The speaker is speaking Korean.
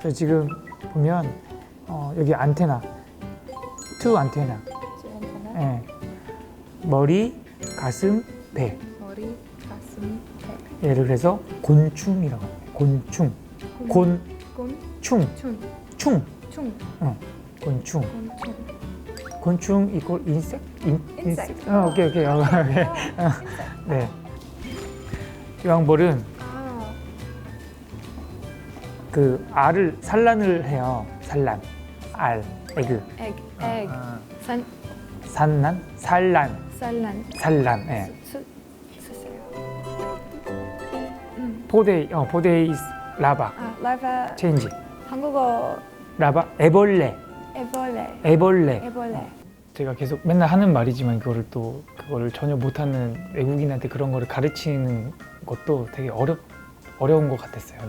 그래서 지금 보면 어, 여기 안테나, 투 안테나. 예. 머리, 가슴, 배. 머리, 가슴, 배. 예를 들어서 곤충이라고 합니다. 곤충, 곤충, 곤, 충, 춘, 충, 충, 곤충. 곤충. 곤충 이꼴 인색? 인, Insect. 어, 오케이 오케이. 어, 오케이. 어, 네. 유황볼은 아, 그 알을 산란을 해요. 산란, 알, 에그. egg, egg. 아, 산, 산란, 산란, 산란. 산란. 예. 음. 포데이, 어, 포데이 라바, 아, 라바. 체인지. 한국어 라바, 애벌레, 애벌레. 애벌레. 애벌레. 제가 계속 맨날 하는 말이지만 그거를 또 그거를 전혀 못하는 외국인한테 그런 거를 가르치는 것도 되게 어렵 어려운 것 같았어요. 네.